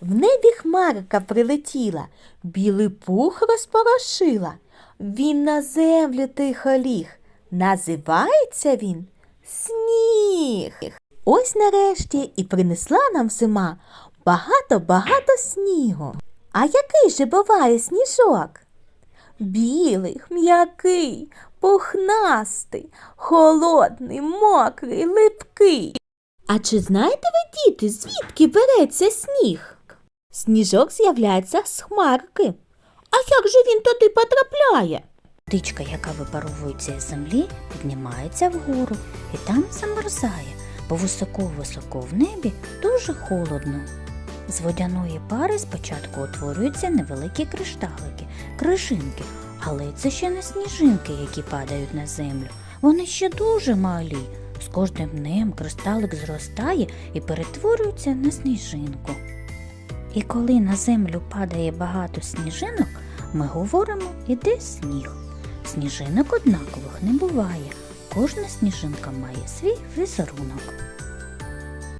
В небі хмарка прилетіла, білий пух розпорошила. Він на землю тихо ліг. Називається він сніг. Ось нарешті і принесла нам зима багато-багато снігу. А який же буває сніжок? Білий, м'який, пухнастий, холодний, мокрий, липкий. А чи знаєте ви, діти, звідки береться сніг? Сніжок з'являється з хмарки. А як же він туди потрапляє? Птичка, яка випаровується із землі, піднімається вгору і там замерзає, бо високо-високо в небі дуже холодно. З водяної пари спочатку утворюються невеликі кришталики, крижинки, але це ще не сніжинки, які падають на землю. Вони ще дуже малі. З кожним днем кристалик зростає і перетворюється на сніжинку. І коли на землю падає багато сніжинок, ми говоримо іде сніг. Сніжинок однакових не буває. Кожна сніжинка має свій візерунок.